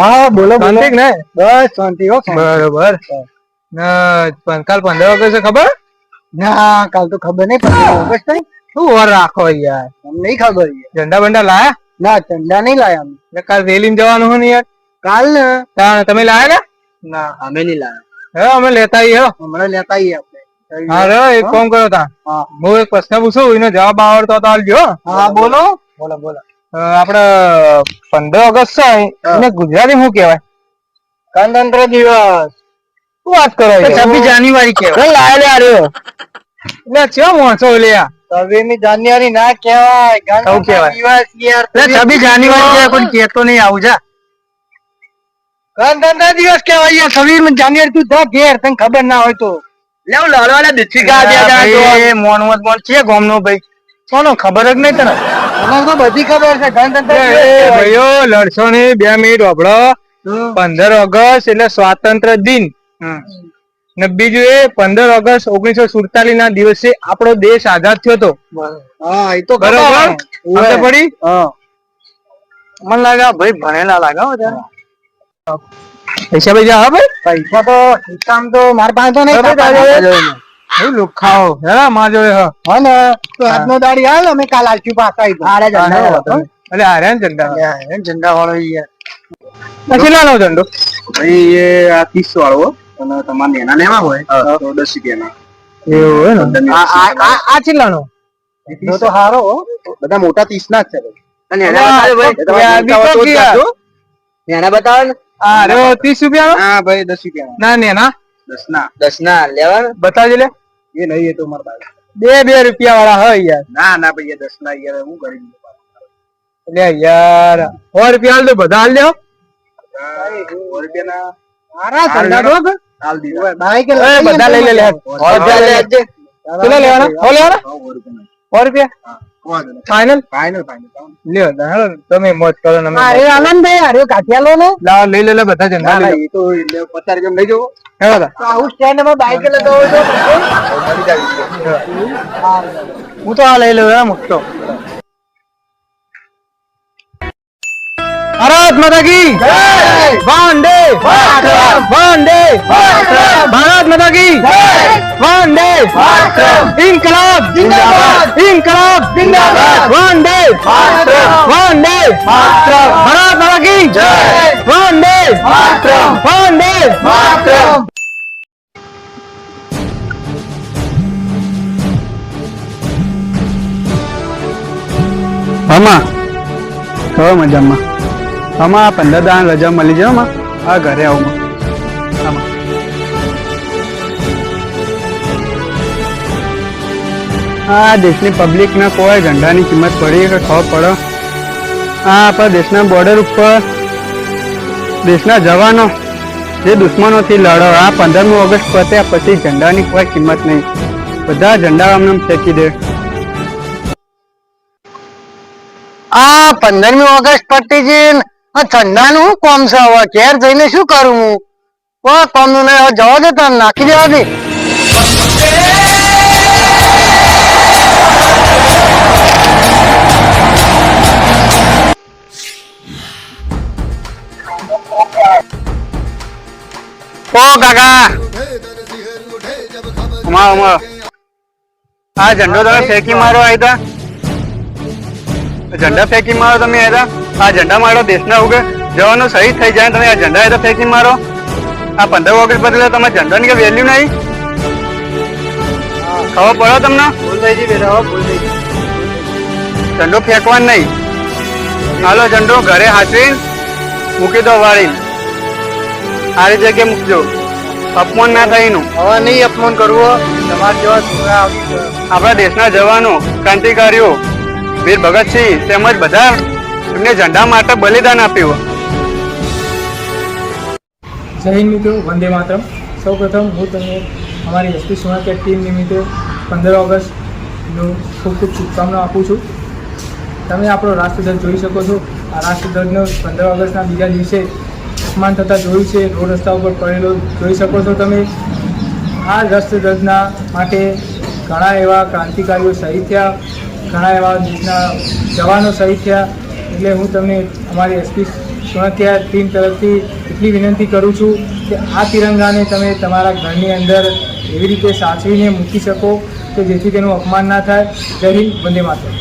હા બોલો શાંતિ ને બસ શાંતિ હો બરોબર. ના કાલ પંદર ઓગસ્ટ ખબર? ના કાલ તો ખબર નહીં પંદર ઓગસ્ટ નહીં. શું વર રાખો યાર? અમને નહીં ખબર ઝંડા બંડા લાયા? ના ચંડા નહીં લાયા અમે. કાલ રેલીમાં જવાનું હોય ને યાર? કાલ ને. તમે લાયા ને? ના અમે નહીં લાયા. હે અમે લેતા આવીએ હો. હમણાં લેતા આવીએ આપણે. હા એક ફોન કર્યો તા. હું. એક પ્રશ્ન પૂછું એનો જવાબ આવડતો તો આલજો હા બોલો. બોલો બોલો. આપડે પંદર ઓગસ્ટ છે ગુજરાતી શું કેવાય ગણતંત્ર દિવસ. શું વાત કરો છવ્વીસ જાન્યુઆરી કે લાય લે આર્યો એટલે ચેવો મોણસો લ્યા છવ્વીસમી જાન્યુઆરી ના કેવાય ગણતંત્ર દિવસ યાર. છવ્વીસ જાન્યુઆરી કહેવાય, કોઈ કેતો નહીં આવું જા. ગણતંત્ર દિવસ કેવાય યાર. છવ્વીસમી જાન્યુઆરી તું જા ઘેર તને ખબર ના હોય તો. લેવ લડવાના દીઠી મોન મોન છે ગોમનો ભાઈ? કોનો? ખબર જ નહીં તને? મને તો બધી ખબર છે ગણતંત્ર એ, એ, ભાઈઓ લડશો ને બે મિનિટ વાપરો. પંદર ઓગસ્ટ એટલે સ્વાતંત્ર્ય દિન. ને બીજું એ પંદર ઓગસ્ટ ઓગણીસો સુડતાલીસ ના દિવસે આપણો દેશ આઝાદ થયો હતો. એ તો બરોબર? પડી? મને લાગે ભાઈ ભણેલા લાગે પૈસા પૈસા હા ભાઈ પૈસા તો મારે તો મારા પાસે તો નહીં હા, લુખાઓ હેરા માં જોડે તો આજનો દાડી હાલ અમે કાલ આલશું પાછા આવી હા, ના એટલે હારે ને ઝંડા ઝંડા વાળો યાર. પછી લાનો ઝંડો? ભાઈ એ આ ત્રીસ વાળો અને તમારે નેના લેવા હોય તો દસ રૂપિયાના. એવું હોય ને? આ આ આ- આ ચિલ્લાનો તો તો હારો હો. બધા મોટા ત્રીસ ના છે ભાઈ. અને એના બતાવો ભાઈ. ને. આ રે રૂપિયા હા ભાઈ દસ રૂપિયા ના ને ના દસ ના દસ ના? લેવાના બતાવજે લે. એ નહીં એ તો મારા ભાઈ બે બે રૂપિયા વાળા હોય યાર. ના ના ભાઈ દસ ના યાર હું કરી એટલે યાર. સો રૂપિયા હાલ તો બધા હાલ સો બધા લઈ લે લે. સો રૂપિયા લઈ કેટલા લેવાના. સો લેવાના. સો રૂપિયાના. સો રૂપિયા. વાંધો નહીં. ફાઇનલ ફાઇનલ ફાઇનલ લ્યો તો તમે મોજ કરો ને અરે આનંદભાઈ અરે કાઠિયા લો ને? લાવો લઈ લે લે બધા ના લઈ એ તો એટલે પચાસ રૂપિયા લઈ જવો. હેલો તો આવું સ્ટેન્ડમાં બાઈક લતો તો હું. તો આ લઈ લઉં એમ મુકતો ભારત માતા કી વંદે વંદે ભારત માતા કી વંદે ઇન્કલાબ જિંદાબાદ ઇન્કલાબ જિંદાબાદ વંદે વંદે ભારત માતા કી વંદે વંદે આમાં હવે મજામાં આમાં પંદર દાણ રજા મળી જાય આમાં આ ઘરે આવું આ દેશની પબ્લિકને કોઈ ઝંડાની કિંમત પડી કે ખબર પડે? આ આપણા દેશના બોર્ડર ઉપર દેશના જવાનો જે દુશ્મનોથી લડો, આ પંદરમી ઓગસ્ટ પત્યા પછી ઝંડાની કોઈ કિંમત નહીં. બધા ઝંડા આમને ફેંકી દે. આ પંદરમી ઓગસ્ટ છે આ ઠંડાનું શું કોમ છે? હવે ઘેર જઈને શું કરું હું? કોમનું નહીં જવા દે તને નાખી દેવા દે. ઓ, કાકા. અમારો અમારો આ ઝંડો તમે ફેંકી મારો આયતા ઝંડા ફેંકી મારો તમે આયતા આ ઝંડા મારો દેશના ઉગે. જવાનો શહીદ થઈ જાય તમે આ ઝંડા આયતા ફેંકી મારો. આ પંદર ઓગસ્ટ બદલે તમે ઝંડાની કઈ વેલ્યુ નહીં. ખબર પડો તમને? ઝંડો ફેંકવાનો નહીં. હાલો ઝંડો ઘરે હાચવીને મૂકી દો વાળીને. સારી જગ્યાએ મૂકજો. અપમાન ના થાય એનું. હવે નહીં અપમાન કરવું તમારા જેવા છોકરા આપણા દેશના જવાનો ક્રાંતિકારીઓ વીર ભગતસિંહ તેમજ બધા એમને ઝંડા માટે બલિદાન આપ્યું. જય હિન્દ મિત્રો વંદે માતરમ. સૌ પ્રથમ હું તમને અમારી એસપી સોનાકેટ ટીમ નિમિત્તે પંદર ઓગસ્ટનું ખૂબ ખૂબ શુભકામના આપું છું. તમે આપણો રાષ્ટ્રધ્વજ જોઈ શકો છો. આ રાષ્ટ્રધ્વજનો પંદર ઓગસ્ટના બીજા દિવસે અપમાન થતાં જોયું છે, રોડ રસ્તા ઉપર પડેલો જોઈ શકો છો તમે. આ રાષ્ટ્રધ્વજના માટે ઘણા એવા ક્રાંતિકારીઓ શહીદ થયા, ઘણા એવા દેશના જવાનો શહીદ થયા. એટલે હું તમને અમારી એસપી સોનકિયા ટીમ તરફથી એટલી વિનંતી કરું છું કે આ તિરંગાને તમે તમારા ઘરની અંદર એવી રીતે સાચવીને મૂકી શકો કે જેથી તેનું અપમાન ના થાય. જય હિન્દ, વંદે માતરમ.